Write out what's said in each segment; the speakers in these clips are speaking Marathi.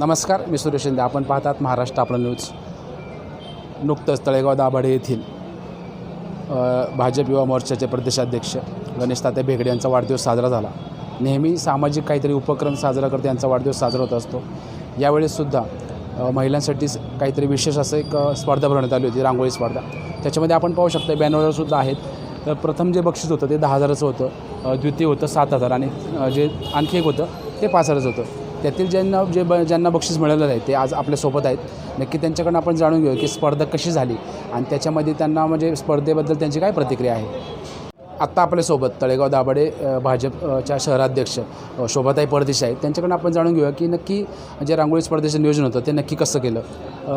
नमस्कार मी सुरेश शिंदे. आपण पाहतात महाराष्ट्र आपलं न्यूज. नुकतंच तळेगाव दाभाडे येथील भाजप युवा मोर्चाचे प्रदेशाध्यक्ष गणेश तात्या भेगडे यांचा वाढदिवस साजरा झाला. नेहमी सामाजिक काहीतरी उपक्रम साजरा करते यांचा वाढदिवस साजरा होत असतो. यावेळेससुद्धा महिलांसाठी काहीतरी विशेष असं एक स्पर्धा भरवण्यात आली होती रांगोळी स्पर्धा. त्याच्यामध्ये आपण पाहू शकतो बॅनरसुद्धा आहेत. तर प्रथम जे बक्षीस होतं ते दहा हजाराचं होतं द्वितीय होतं सात हजार आणि जे आणखी एक होतं ते पाच हजाराचं होतं. त्यातील ज्यांना जे ब ज्यांना बक्षीस मिळालेलं आहे ते आज आपल्यासोबत आहेत. नक्की त्यांच्याकडून आपण जाणून घेऊ की स्पर्धा कशी झाली आणि त्याच्यामध्ये त्यांना म्हणजे स्पर्धेबद्दल त्यांची काय प्रतिक्रिया आहे. आत्ता आपल्यासोबत तळेगाव दाभाडे भाजपच्या शहराध्यक्ष शोभाताई परदेशी आहेत. त्यांच्याकडून आपण जाणून घेऊया की नक्की जे रांगोळी स्पर्धेचं नियोजन होतं ते नक्की कसं केलं?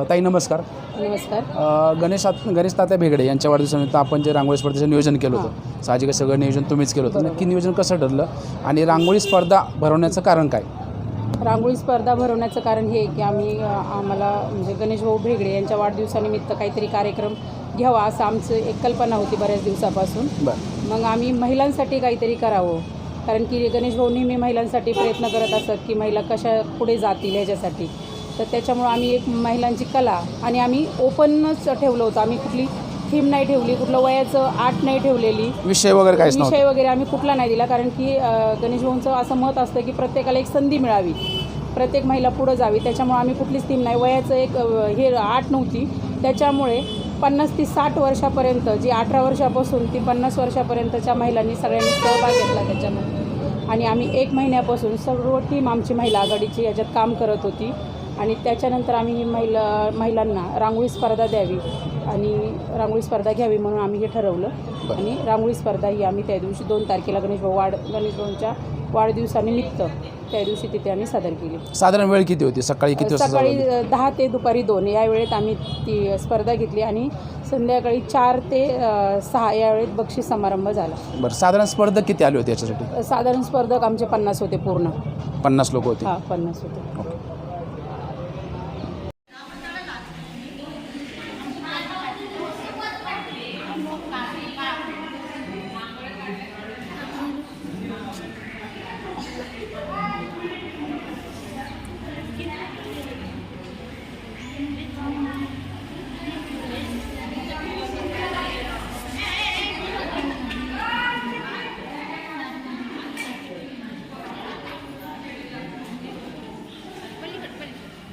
ताई नमस्कार. नमस्कार. गणेश गणेश तात्या भेगडे यांच्या वाढदिवसानिमित्त आपण जे रांगोळी स्पर्धेचं नियोजन केलं होतं साहजिक सगळं नियोजन तुम्हीच केलं होतं. नक्की नियोजन कसं ठरलं आणि रांगोळी स्पर्धा भरवण्याचं कारण काय? रांगोळी स्पर्धा भरवण्याचं कारण हे की आम्ही आम्हाला म्हणजे गणेश भाऊ भेगडे यांच्या वाढदिवसानिमित्त काहीतरी कार्यक्रम घ्यावा असं आमचं एक कल्पना होती बऱ्याच दिवसापासून. मग आम्ही महिलांसाठी काहीतरी करावं. कारण की गणेश भाऊ नेहमी महिलांसाठी प्रयत्न करत असतात की महिला कशा पुढे जातील ह्याच्यासाठी. तर त्याच्यामुळं आम्ही एक महिलांची कला आणि आम्ही ओपनच ठेवलं होतं. आम्ही कुठली थीम नाही ठेवली कुठलं वयाचं आठ नाही ठेवलेली. विषय वगैरे काहीच विषय वगैरे आम्ही कुठला नाही दिला कारण की गणेश भाऊंचं असं मत असतं की प्रत्येकाला एक संधी मिळावी. प्रत्येक महिला पुढं जावी. त्याच्यामुळे आम्ही कुठलीच थीम नाही. वयाचं एक हे आठ नव्हती. त्याच्यामुळे पन्नास ते साठ वर्षापर्यंत जी अठरा वर्षापासून ती पन्नास वर्षापर्यंतच्या महिलांनी सगळ्यांनी सहभाग घेतला त्याच्यामध्ये आणि आम्ही एक महिन्यापासून सर्व टीम आमची महिला आघाडीची याच्यात काम करत होती. आणि त्याच्यानंतर आम्ही ही महिला महिलांना रांगोळी स्पर्धा द्यावी. आणि रांगोळी स्पर्धा घ्यावी म्हणून आम्ही हे ठरवलं. आणि रांगोळी स्पर्धा ही आम्ही त्या दिवशी दोन तारखेला गणेश वाढ गणेश भाऊंच्या वाढदिवसानिमित्त त्या दिवशी तिथे आम्ही सादर केली. साधारण वेळ किती होती? सकाळी किती वाजता सकाळी दहा ते दुपारी दोन. या वेळेत आम्ही ती स्पर्धा घेतली आणि संध्याकाळी चार ते अ, सहा या वेळेत बक्षीस समारंभ झाला. बरं साधारण स्पर्धक किती आले होते याच्यासाठी? साधारण स्पर्धक आमचे पन्नास होते पूर्ण. पन्नास लोक होते. हां पन्नास होते. ओके.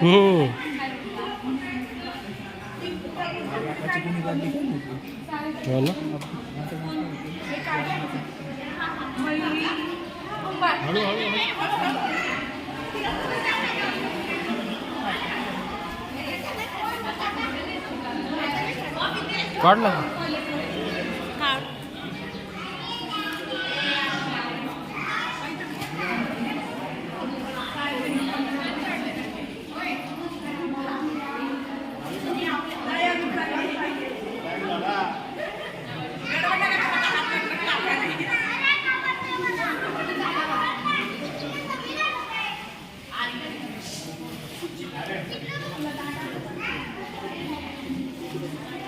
हो. काढला Thank you.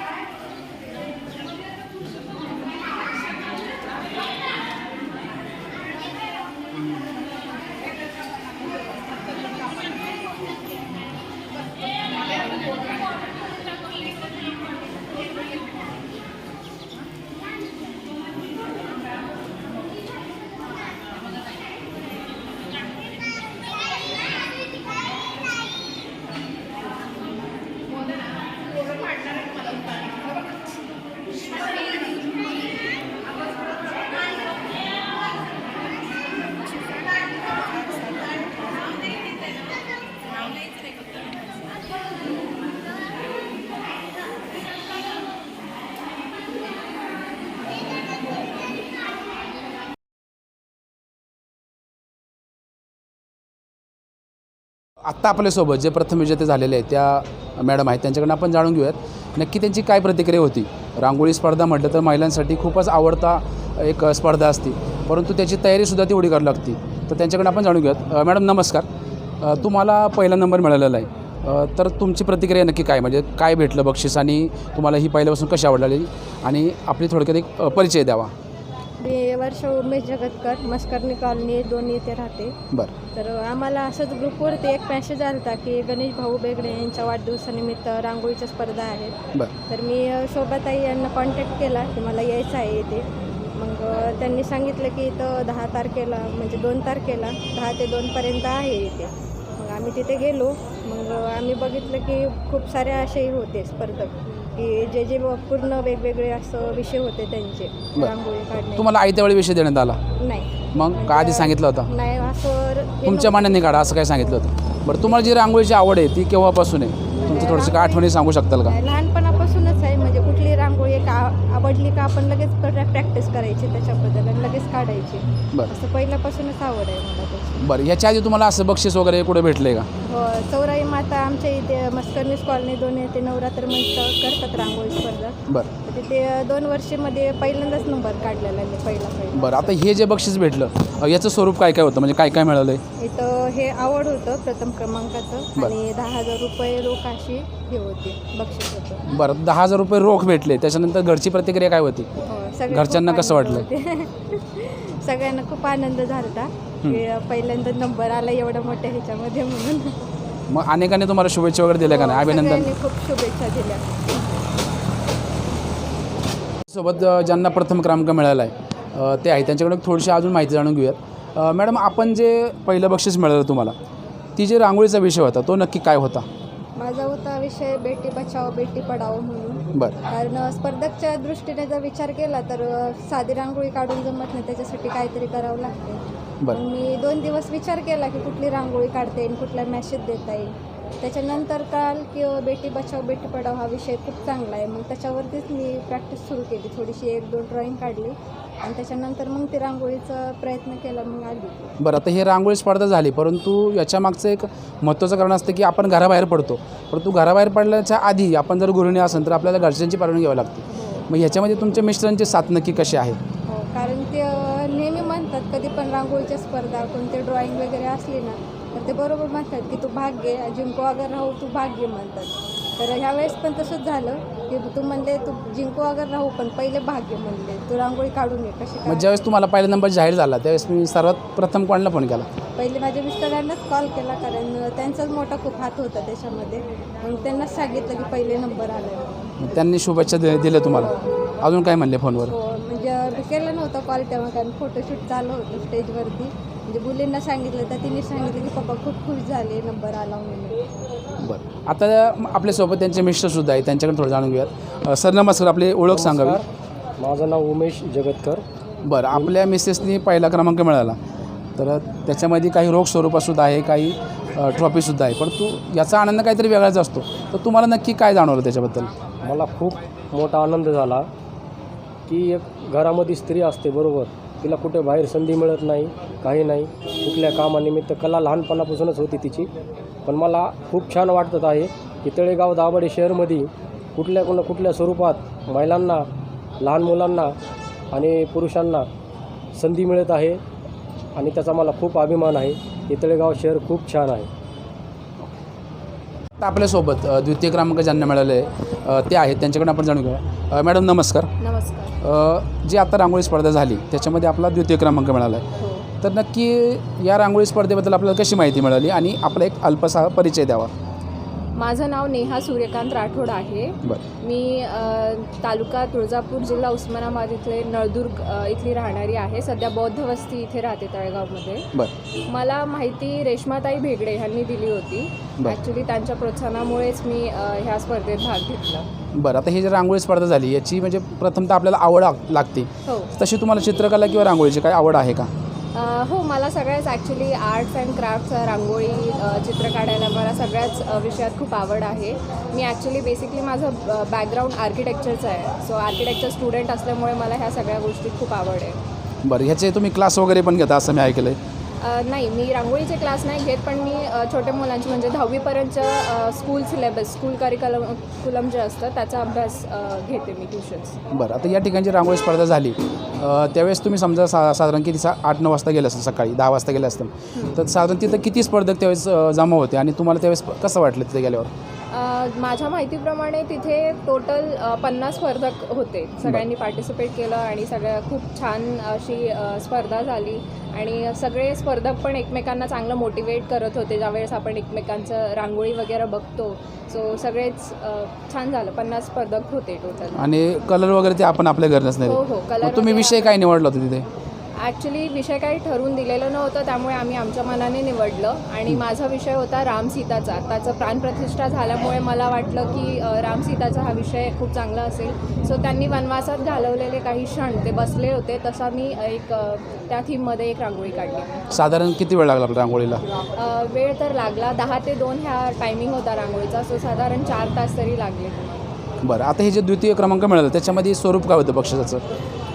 आत्ता आपल्यासोबत जे प्रथम विजेते झालेले आहेत त्या मॅडम आहेत त्यांच्याकडनं आपण जाणून घेऊयात. नक्की त्यांची काय प्रतिक्रिया होती? रांगोळी स्पर्धा म्हटलं तर महिलांसाठी खूपच आवडता एक स्पर्धा असते. परंतु त्याची तयारीसुद्धा तेवढी करावी लागते. तर त्यांच्याकडनं आपण जाणून घेऊयात. मॅडम नमस्कार. तुम्हाला पहिला नंबर मिळालेला आहे. तर तुमची प्रतिक्रिया नक्की काय? म्हणजे काय भेटलं बक्षीस आणि तुम्हाला ही पहिल्यापासून कशी आवडलेली आणि आपली थोडक्यात एक परिचय द्यावा. मी वर्ष उमेश जगतकर मस्करणी कॉलनी दोन्ही इथे राहते. बरं. तर आम्हाला असंच ग्रुपवरती एक मॅसेज आला होता की गणेश भाऊ बेगडे यांच्या वाढदिवसानिमित्त रांगोळीच्या स्पर्धा आहेत. बरं. तर मी अ, शोभाताई यांना कॉन्टॅक्ट केला की मला यायचं आहे इथे. मग अ, त्यांनी सांगितलं की इथं दहा तारखेला म्हणजे दोन तारखेला दहा ते दोनपर्यंत आहे इथे. मग आम्ही तिथे गेलो. मग अ, आम्ही बघितलं की खूप सारे असेही होते स्पर्धक. की जे जे पूर्ण वेगवेगळे असं विषय होते त्यांचे बरं. रांगोळी काढणे. तुम्हाला आयत्या वेळी विषय देण्यात आला? नाही. मग का आधी सांगितलं होतं? नाही असं हे तुमच्या नव्हतं. मान्याने काढा असं काय सांगितलं होतं? बरं तुम्हाला जी रांगोळीची आवड आहे ती केव्हापासून आहे? तुमचं थोडंसं काय आठवणी सांगू शकताल का? लहानपणापासूनच आहे म्हणजे कुठली रांगोळी एक आ- आवडली का आपण लगेच प्रॅक्टिस करायची त्याच्याबद्दल आणि लगेच काढायची. बरं. असं पहिल्यापासूनच आवड आहे मला त्याची. बरं ह्याच्या आधी तुम्हाला असं बक्षीस वगैरे कुठे भेटलं का? हो चौराई माता आमच्या इथे मस्करनीस कॉलनी दोन येते नवरात्र मंच करतात रांगोळी स्पर्धा. बरं. तर तिथे दोन वर्षीमध्ये पहिल्यांदाच नंबर काढलेला आहे मी पहिला पहिला. बरं आता हे जे बक्षीस भेटलं अ, याचं स्वरूप काय काय होतं? म्हणजे काय काय मिळालं आहे इथं हे आवड होतं प्रथम क्रमांकाचं बरं. आणि दहा हजार रुपये रोख अशी हे होती बक्षीस होतं. बरं दहा हजार रुपये रोख भेटले त्याच्यानंतर घरची प्रतिक्रिया काय होती? हो, सगळे घरच्यांना कसं आनंद वाटलं? होते. सगळ्यांना खूप आनंद झाला की पहिल्यांदा नंबर आला एवढ्या मोठ्या ह्याच्यामध्ये म्हणून. मग अनेकांनी तुम्हाला शुभेच्छा वगैरे दिल्या का नाही? अभिनंदन. सगळ्यांनी खूप शुभेच्छा दिल्या. सोबत ज्यांना प्रथम क्रमांक मिळाला आहे ते आहे त्यांच्याकडे थोडीशी अजून माहिती जाणून घेऊयात. मॅडम आपण जे पहिलं बक्षीस मिळालं तुम्हाला ती जे रांगोळीचा विषय होता तो नक्की काय होता? माझा होता विषय बेटी बचाओ बेटी पढाओ म्हणून. बरं. कारण स्पर्धकच्या दृष्टीने जर विचार केला तर साधी रांगोळी काढून जमत नाही त्याच्यासाठी काहीतरी करावं लागते. बरं. मी दोन दिवस विचार केला की कुठली रांगोळी काढता येईल कुठला मॅसेज देता येईल. त्याच्यानंतर काल की अ, बेटी बचाओ बेटी पढाओ हा विषय खूप चांगला आहे. मग त्याच्यावरतीच मी प्रॅक्टिस सुरू केली. थोडीशी एक दोन ड्रॉईंग काढली. आणि त्याच्यानंतर मग ती रांगोळीचा प्रयत्न केला मग आली. बरं आता हे रांगोळी स्पर्धा झाली परंतु याच्या मागचं एक महत्त्वाचं कारण असतं की आपण घराबाहेर पडतो. परंतु घराबाहेर पडल्याच्या आधी आपण जर गृहिणी असेल तर आपल्याला घरच्यांची परवानगी घ्यावी लागते. मग ह्याच्यामध्ये तुमच्या मिस्टरांची साथ नक्की कशी आहे हो कारण ते नेहमी म्हणतात कधी पण रांगोळीच्या स्पर्धा कोणते ड्रॉइंग वगैरे असली ना ते बरोबर म्हणतात की तू भाग घे जिंको अगर राहू तू भाग घे म्हणतात. तर ह्यावेळेस पण तसंच झालं. की तू म्हणले तू जिंको अगर राहू पण पहिले भाग घे म्हणले. तू रांगोळी काढून ये कशी मग ज्यावेळेस तुम्हाला पहिला नंबर जाहीर झाला त्यावेळेस मी सर्वात प्रथम कोणाला फोन केला? पहिले माझ्या मिस्टरांनाच कॉल केला कारण त्यांचाच मोठा खूप हात होता त्याच्यामध्ये. मग त्यांनाच सांगितलं की पहिले नंबर आला मग त्यांनी शुभेच्छा दि दिल्या तुम्हाला? अजून काय म्हणले फोनवर हो म्हणजे मी केलं नव्हतं कॉल तेव्हा कारण फोटोशूट चालू होतं स्टेजवरती म्हणजे मुलींना सांगितलं तर तिने सांगितलं की पप्पा खूप खुश झाले नंबर आला म्हणून. बरं. आता आपल्यासोबत त्यांचे मिस्टरसुद्धा आहे त्यांच्याकडे थोडं जाणून घेऊयात. सर नमस्कार आपली ओळख सांगावी. माझं नाव उमेश जगतकर. बरं आपल्या मिसेसनी पहिला क्रमांक मिळाला. तर त्याच्यामध्ये काही रोख स्वरूपातसुद्धा आहे काही ट्रॉफीसुद्धा आहे. परंतु याचा आनंद काहीतरी वेगळाच असतो. तर तुम्हाला नक्की काय जाणवलं त्याच्याबद्दल? मला खूप मोठा आनंद झाला की एक घरामध्ये स्त्री असते बरोबर? तिला कुठे बाहेर संधी मिळत नाही काही नाही. कुठल्या कामानिमित्त कला लहानपणापासूनच होती तिची. पण मला खूप छान वाटत आहे की तळेगाव दाभाडे शहरमध्ये कुठल्या कुणा कुठल्या स्वरूपात महिलांना लहान मुलांना आणि पुरुषांना संधी मिळत आहे. आणि त्याचा मला खूप अभिमान आहे. की तळेगाव शहर खूप छान आहे. आपल्यासोबत द्वितीय क्रमांक ज्यांना मिळाले ते आहेत त्यांच्याकडे आपण जाणून घेऊया. मॅडम नमस्कार. नमस्कार. अ, जी आता रांगोळी स्पर्धा झाली त्याच्यामध्ये आपला द्वितीय क्रमांक मिळाला आहे हो. तर नक्की या रांगोळी स्पर्धेबद्दल आपल्याला कशी माहिती मिळाली आणि आपला एक अल्पसा परिचय द्यावा? माझं नाव नेहा सूर्यकांत राठोड आहे. मी तालुका तुळजापूर जिल्हा उस्मानाबाद इथले नळदुर्ग इथली राहणारी आहे. सध्या बौद्ध वस्ती इथे राहते तळेगावमध्ये. मला माहिती रेश्माताई भेगडे ह्यांनी दिली होती. बरं. ॲक्च्युली त्यांच्या प्रोत्साहनामुळेच मी ह्या स्पर्धेत भाग घेतला. बरं आता ही जी रांगोळी स्पर्धा झाली याची म्हणजे प्रथमतः आपल्याला आवड लाग- लागते. हो. तशी तुम्हाला चित्रकला किंवा रांगोळीची काय आवड आहे का? हो मला सगळ्याच actually arts and crafts rangoli चित्र काढायला मला सगळ्याच विषयात खूप आवड आहे. मी ॲक्च्युली बेसिकली माझं बॅकग्राऊंड आर्किटेक्चरचं आहे. सो आर्किटेक्चर स्टुडंट असल्यामुळे मला ह्या सगळ्या गोष्टी खूप आवड आहे. बरं ह्याचे तुम्ही क्लास वगैरे पण घेता असं मी ऐकलं आहे नाही मी रांगोळीचे क्लास नाही घेत पण मी छोट्या मुलांची म्हणजे दहावीपर्यंतच्या स्कूल सिलेबस स्कूल करिकलम कुलम जे असतं त्याचा अभ्यास घेते मी ट्युशन्स बरं आता या ठिकाणी रांगोळी स्पर्धा झाली. त्यावेळेस तुम्ही समजा सा साधारण किती सा आठ नऊ वाजता गेले असेल सकाळी दहा वाजता गेले असतील. तर साधारण तिथं किती स्पर्धक त्यावेळेस जमा होते? आणि तुम्हाला त्यावेळेस कसं वाटलं तिथे गेल्यावर? माझ्या माहितीप्रमाणे तिथे टोटल पन्नास स्पर्धक होते. सगळ्यांनी पार्टिसिपेट केलं आणि सगळ्या खूप छान अशी स्पर्धा झाली. आणि सगळे स्पर्धक पण एकमेकांना चांगलं मोटिवेट करत होते. ज्यावेळेस आपण एकमेकांचं रांगोळी वगैरे बघतो. सो सगळेच छान झालं. पन्नास स्पर्धक होते टोटल आणि कलर वगैरे ते आपण आपल्या घरी नसणार हो. हो. कलर तुम्ही विषय काय निवडला होता तिथे? ॲक्च्युली विषय काही ठरवून दिलेलं नव्हतं त्यामुळे आम्ही आमच्या मनाने निवडलं. आणि माझा विषय होता राम सीताचा. त्याचं प्राणप्रतिष्ठा झाल्यामुळे मला वाटलं की अ, राम सीताचा हा विषय खूप चांगला असेल. सो त्यांनी वनवासात घालवलेले काही क्षण ते बसले होते तसा मी एक त्या थीममध्ये एक रांगोळी काढली. साधारण किती वेळ लागला रांगोळीला? वेळ तर लागला. दहा ते दोन ह्या टायमिंग होता रांगोळीचा. सो साधारण चार तास तरी लागले. बरं. आता हे जे द्वितीय क्रमांक मिळालं त्याच्यामध्ये स्वरूप काय होतं बक्षिसाचं अ,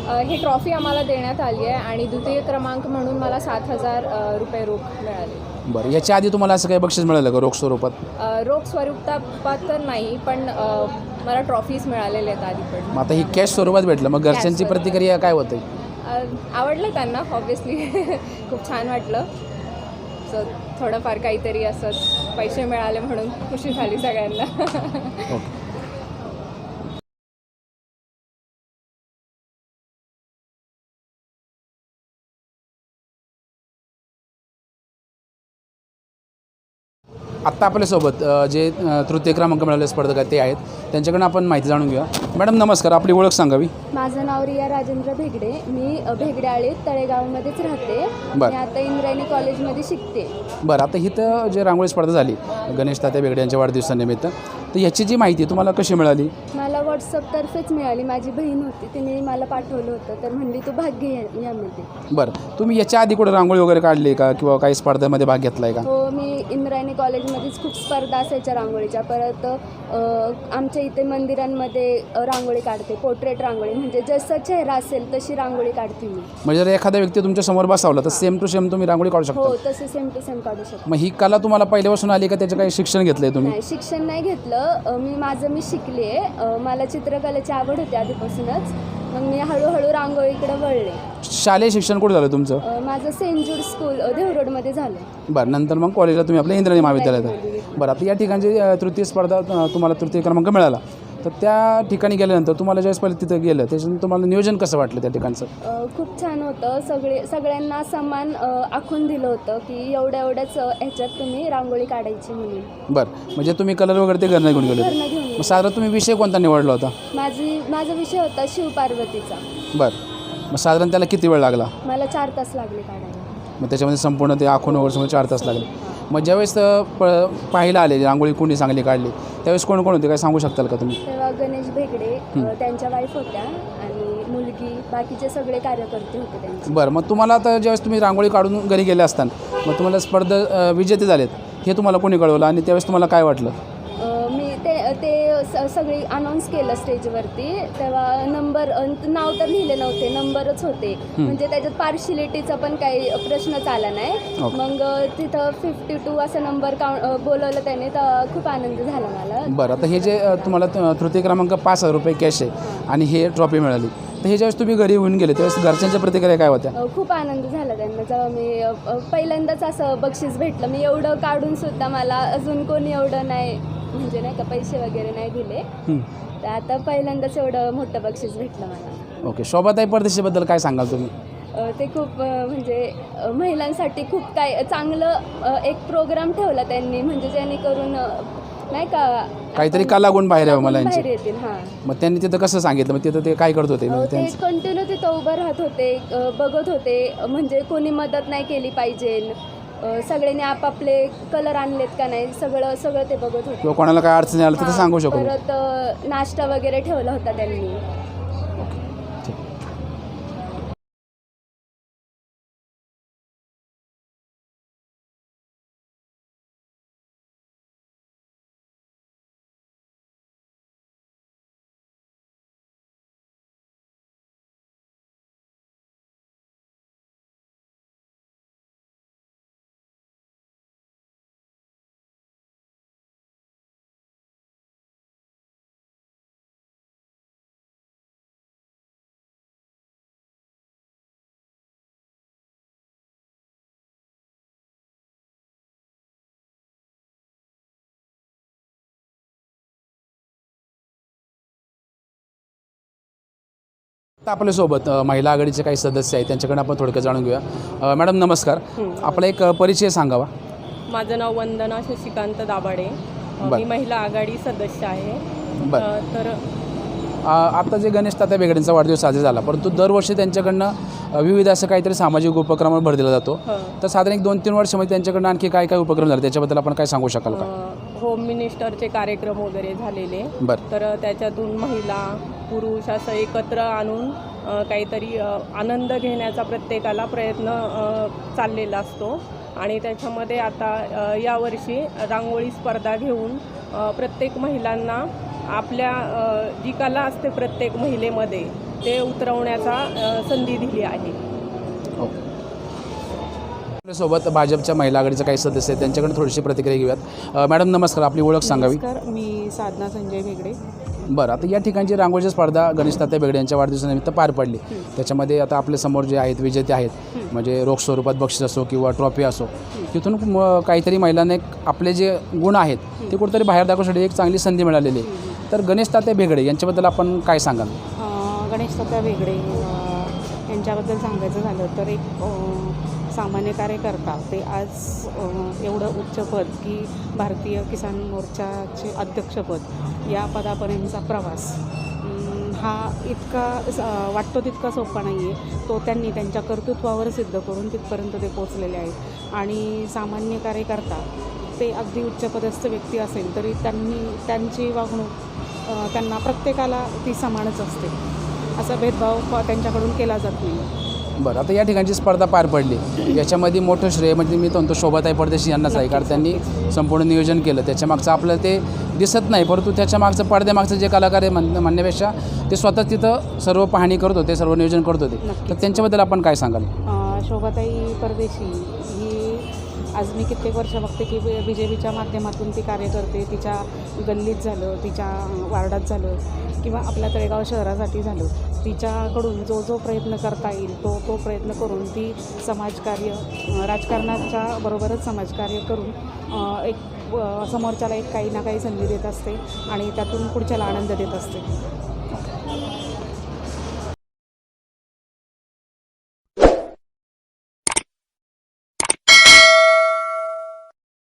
ही ट्रॉफी आम्हाला देण्यात आली आहे आणि द्वितीय क्रमांक म्हणून मला सात हजार रुपये रोख मिळाले. बरं याच्या आधी तुम्हाला असं काही बक्षीस मिळालं का रोख स्वरूपात? रोख स्वरूपात तर नाही पण मला ट्रॉफीज मिळालेल्या आहेत आधी पण मग आता ही कॅश स्वरूपात भेटलं. मग घरच्यांची स्वरूपात. प्रतिक्रिया काय होते? अ, आवडलं त्यांना ऑब्विसली खूप छान वाटलं. सो थोडंफार काहीतरी असंच पैसे मिळाले म्हणून खुशी झाली सगळ्यांना. ओके आत्ता आपल्यासोबत जे तृतीय क्रमांक मिळालेले स्पर्धक आहेत ते आहेत त्यांच्याकडून आपण माहिती जाणून घेऊया. मॅडम नमस्कार आपली ओळख सांगावी. माझं नाव रिया राजेंद्र भेगडे. मी अ, भेगड्याळी तळेगावमध्येच राहते. बरं. मी आता इंद्रायणी कॉलेजमध्ये शिकते. बरं आता इथं जे रांगोळी स्पर्धा झाली गणेश तात्या बेगडे यांच्या वाढदिवसानिमित्त तर याची जी माहिती तुम्हाला कशी मिळाली? मला व्हॉट्सअपतर्फेच मिळाली. माझी बहीण होती तिने मला पाठवलं होतं. तर म्हणली तू भाग घे या- यामध्ये बरं. तुम्ही याच्या आधी कुठं रांगोळी वगैरे काढली का? किंवा काही स्पर्धेमध्ये भाग घेतला आहे का? हो मी इंद्रायणी कॉलेजमध्येच खूप स्पर्धा असायच्या रांगोळीच्या. परत अ, आमच्या इथे मंदिरांमध्ये अ, रांगोळी काढते पोर्ट्रेट रांगोळी. म्हणजे जसं चेहरा असेल तशी रांगोळी काढते मी. म्हणजे जर एखादा व्यक्ती तुमच्यासमोर बसावला तर सेम टू सेम तुम्ही रांगोळी काढू हो शकता. तसे सेम टू सेम काढू शकते. मग ही कला तुम्हाला पहिल्यापासून आली का? त्याचं काही शिक्षण घेतलंय तुम्ही? नाही शिक्षण नाही घेतलं. अ, मी माझं मी शिकले मला चित्रकलेची आवड होती आधीपासूनच. मग मी हळूहळू रांगोळीकडे वळले. शालेय शिक्षण कुठं झालं तुमचं? अ, माझं सेंट जूड स्कूल अ, देवरोडमध्ये झालं. बरं नंतर मग कॉलेजला तुम्ही आपल्या इंद्राणी महाविद्यालयात. बरं आता या ठिकाणची अ, तृतीय स्पर्धा अ, तुम्हाला तृतीय क्रमांक मिळाला. तर त्या ठिकाणी गेल्यानंतर तुम्हाला ज्यावेळेस पहिले तिथं गेलं त्याच्यानंतर तुम्हाला नियोजन कसं वाटलं त्या ठिकाणचं? अ, खूप छान होतं. सगळे सगळ्यांना समान अ, आखून दिलं होतं की एवढ्या एवढ्याच अ, ह्याच्यात तुम्ही रांगोळी काढायची म्हणून. बरं. म्हणजे तुम्ही कलर वगैरे ते घरनं घेऊन गेले होते. घरनं घेऊन मग. साधारण तुम्ही विषय कोणता निवडला होता? माझी माझा विषय होता शिवपार्वतीचा. बरं. मग साधारण त्याला किती वेळ लागला? मला चार तास लागले काढायला. मग त्याच्यामध्ये संपूर्ण ते आखून वगैरे चार तास लागले. मग ज्यावेळेस प पाहायला आले रांगोळी कोणी चांगली काढली त्यावेळेस कोण कोण होते? काय सांगू शकताल का तुम्ही? तेव्हा गणेश भेगडे अ, त्यांच्या वाईफ होत्या आणि मुलगी बाकीचे सगळे कार्यकर्ते होते त्यांचे. बरं मग तुम्हाला आता ज्यावेळेस तुम्ही रांगोळी काढून घरी गेले असताना मग तुम्हाला स्पर्धा अ, विजेते झालेत हे तुम्हाला कोणी कळवलं आणि त्यावेळेस तुम्हाला काय वाटलं? स- सगळी अनाऊन्स केलं स्टेजवरती तेव्हा नंबर नाव तर लिहिले नव्हते नंबरच होते. म्हणजे त्याच्यात पार्शिलिटीचा पण काही प्रश्नच आला नाही. मग तिथं फिफ्टी टू असा नंबर काउंट बोलवलं त्याने तर खूप आनंद झाला मला. बरं आता हे जे तुम्हाला तृतीय क्रमांक पाच हजार रुपये कॅश आहे आणि हे ट्रॉफी मिळाली. तर हे ज्यावेळेस तुम्ही घरी येऊन गेले त्यावेळेस घरच्यांच्या प्रतिक्रिया काय होत्या? खूप आनंद झाला त्यांना. जेव्हा मी पहिल्यांदाच असं बक्षीस भेटलं. मी एवढं काढून सुद्धा मला अजून कोणी एवढं नाही म्हणजे नाही का पैसे वगैरे नाही दिले. तर आता पहिल्यांदाच एवढं मोठं बक्षीस भेटलं मला. ओके शोभाताई परदेशीबद्दल काय सांगाल तुम्ही? अ, ते खूप अ, म्हणजे अ, महिलांसाठी खूप काय चांगलं अ, एक प्रोग्राम ठेवला त्यांनी. म्हणजे जेणेकरून अ, नाही का काहीतरी आपण- कलागुण बाहेर यावं मला बाहेर येतील हां. मग त्यांनी तिथं कसं सांगितलं? मग तिथं ते काय करत होते? अ, म्हणजे ते त्यांचं कंटिन्यू तिथं उभं राहत होते अ, बघत होते. अ, म्हणजे कोणी मदत नाही केली पाहिजे. सगळ्यांनी आपापले कलर आणलेत का नाही सगळं सगळं ते बघत होते. किंवा कोणाला काय अडचणी आलं तर ते सांगू शकतो परत अ, नाश्ता वगैरे ठेवला होता त्यांनी. आता आपल्यासोबत अ, महिला आघाडीचे काही सदस्य आहेत त्यांच्याकडे आपण थोडक्यात जाणून घेऊया. अ, मॅडम नमस्कार. आपला एक अ, परिचय सांगावा. माझं नाव वंदना शशिकांत दाभाडे. अ, बर. मी महिला आघाडी सदस्य आहे. बर. अ, तर अ, आता जे गणेश तात्या बेगडेंचा वाढदिवस साजरा झाला परंतु दरवर्षी त्यांच्याकडनं अ, विविध असं काहीतरी सामाजिक उपक्रमावर भर दिला जातो. ह, तर साधारण एक दोन तीन वर्षामध्ये त्यांच्याकडनं आणखी काय काय उपक्रम झाले? त्याच्याबद्दल आपण काय सांगू शकाल का? अ, होम मिनिस्टरचे कार्यक्रम वगैरे झालेले. बरं. तर त्याच्यातून महिला पुरुष असं एकत्र आणून अ, काहीतरी अ, आनंद घेण्याचा प्रत्येकाला प्रयत्न अ, चाललेला असतो. आणि त्याच्यामध्ये आता अ, यावर्षी रांगोळी स्पर्धा घेऊन अ, प्रत्येक महिलांना आपल्या अ, जी कला असते प्रत्येक महिलेमध्ये ते उतरवण्याचा अ, संधी दिली आहे. हो आपल्यासोबत भाजपच्या महिला आघाडीचे काही सदस्य आहेत त्यांच्याकडे थोडीशी प्रतिक्रिया घेऊयात. मॅडम नमस्कार. आपली ओळख सांगावी. नमस्कार मी साधना संजय भेगडे. बरं आता या ठिकाणची रांगोळीची स्पर्धा गणेश तात्या बेगडे यांच्या वाढदिवसानिमित्त पार पडली. त्याच्यामध्ये आता आपल्यासमोर जे आहेत विजेते आहेत म्हणजे रोख स्वरूपात बक्षीस असो किंवा ट्रॉफी असो तिथून म- काहीतरी महिलांना एक आपले जे गुण आहेत ते कुठेतरी बाहेर दाखवण्यासाठी एक चांगली संधी मिळालेली आहे. तर गणेश तात्या बेगडे यांच्याबद्दल आपण काय सांगाल? अ, गणेश तात्या वेगळे अ, यांच्याबद्दल सांगायचं झालं तर एक अ, सामान्य कार्यकर्ता ते आज एवढं उच्च पद की भारतीय किसान मोर्चाचे अध्यक्षपद या पदापर्यंतचा प्रवास हा इतका वाटतो तितका सोपा नाही आहे तो त्यांनी त्यांच्या कर्तृत्वावर सिद्ध करून तिथपर्यंत ते पोचलेले आहेत. आणि सामान्य कार्यकर्ता ते अगदी उच्चपदस्थ व्यक्ती असेल तरी त्यांनी त्यांची वागणूक त्यांना प्रत्येकाला ती समानच असते. असा भेदभाव प- त्यांच्याकडून केला जात नाही. बरं आता या ठिकाणची स्पर्धा पार पडली. याच्यामध्ये मोठं श्रेय म्हणजे मी तो म्हणतो शोभाताई परदेशी यांनाच आहे कारण त्यांनी संपूर्ण नियोजन केलं. त्याच्यामागचं आपल्याला ते दिसत नाही परंतु त्याच्या मागचं पडद्यामागचं जे कलाकार आहे म्हण म्हणण्यापेक्षा ते स्वतः तिथं सर्व पाहणी करत होते सर्व नियोजन करत होते. तर त्यांच्याबद्दल आपण काय सांगाल? शोभाताई परदेशी ही आज मी कित्येक वर्ष बघते की बी जे पीच्या माध्यमातून ती कार्य करते तिच्या गल्लीत झालं तिच्या वार्डात झालं किंवा आपल्या तळेगाव शहरासाठी झालं. तिच्याकडून जो जो प्रयत्न करता येईल तो तो प्रयत्न करून ती समाजकार्य राजकारणाच्या बरोबरच समाजकार्य करून एक समोरच्याला एक काही ना काही संधी देत असते आणि त्यातून पुढच्याला आनंद देत असते.